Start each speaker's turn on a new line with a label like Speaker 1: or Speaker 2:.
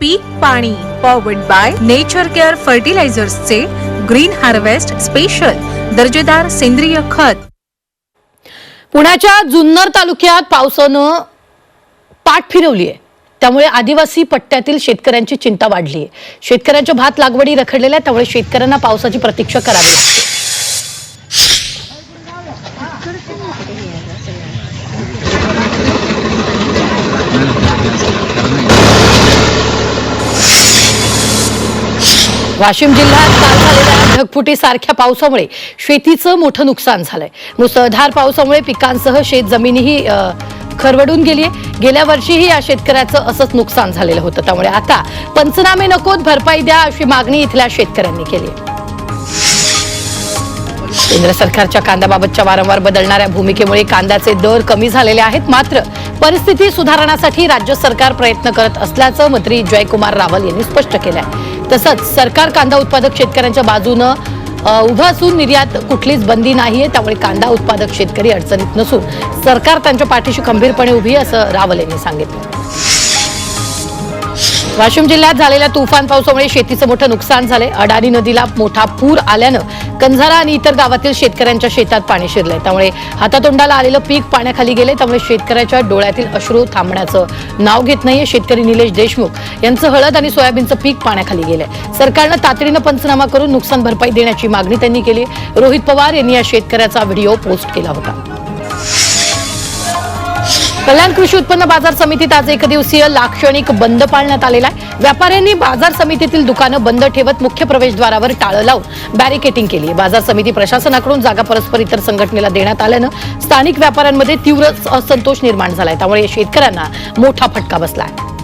Speaker 1: पीक पाणी powered by nature care फर्टिलायझर्सचे green harvest special दर्जेदार सेंद्रिय खत.
Speaker 2: पुण्याच्या जुन्नर तालुक्यात पावसानं पाठ फिरवली आहे त्यामुळे आदिवासी पट्ट्यातील शेतकऱ्यांची चिंता वाढली आहे शेतकऱ्यांच्या भात लागवडी रखडलेल्या त्यामुळे शेतकऱ्यांना पावसाची प्रतीक्षा करावी लागते. वाशिम जिल्ह्यात काल झालेल्या ढगफुटीसारख्या पावसामुळे शेतीचं मोठं नुकसान झालंय. मुसळधार पावसामुळे पिकांसह शेत जमिनीही खरवडून गेली आहे. गेल्या वर्षीही या शेतकऱ्याचं असंच नुकसान झालेलं होतं. त्यामुळे आता पंचनामे नकोत भरपाई द्या अशी मागणी इथल्या शेतकऱ्यांनी केली केंद्र सरकारच्या कांद्याबाबतच्या वारंवार बदलणाऱ्या भूमिकेमुळे कांद्याचे दर कमी झालेले आहेत. मात्र परिस्थिती सुधारण्यासाठी राज्य सरकार प्रयत्न करत असल्याचं मंत्री जयकुमार रावल यांनी स्पष्ट केलं आहे तसंच सरकार कांदा उत्पादक शेतकऱ्यांच्या बाजूनं उभं असून निर्यात कुठलीच बंदी नाहीये त्यामुळे कांदा उत्पादक शेतकरी अडचणीत नसून सरकार त्यांच्या पाठीशी खंबीरपणे उभी आहे असं रावल यांनी सांगितलं. वाशिम जिल्ह्यात झालेल्या तुफान पावसामुळे शेतीचं मोठं नुकसान झालंय. अडाणी नदीला मोठा पूर आल्यानं कंझारा आणि इतर गावातील शेतकऱ्यांच्या शेतात पाणी शिरलंय. त्यामुळे हातातोंडाला आलेलं पीक पाण्याखाली गेले त्यामुळे शेतकऱ्याच्या डोळ्यातील अश्रू थांबण्याचं नाव घेत नाहीये शेतकरी निलेश देशमुख. यांचं हळद आणि सोयाबीनचं पीक पाण्याखाली गेलंय. सरकारनं तातडीनं पंचनामा करून नुकसान भरपाई देण्याची मागणी त्यांनी केली. रोहित पवार यांनी या शेतकऱ्याचा व्हिडिओ पोस्ट केला होता. कल्याण कृषी उत्पन्न बाजार समितीत आज एक दिवसीय लाक्षणिक बंद पाळण्यात आलेला आहे. व्यापाऱ्यांनी बाजार समितीतील दुकानं बंद ठेवत मुख्य प्रवेशद्वारावर टाळं लावून बॅरिकेटिंग केली बाजार समिती प्रशासनाकडून जागा परस्पर इतर संघटनेला देण्यात आल्यानं स्थानिक व्यापाऱ्यांमध्ये तीव्र असंतोष निर्माण झालाय. त्यामुळे शेतकऱ्यांना मोठा फटका बसला आहे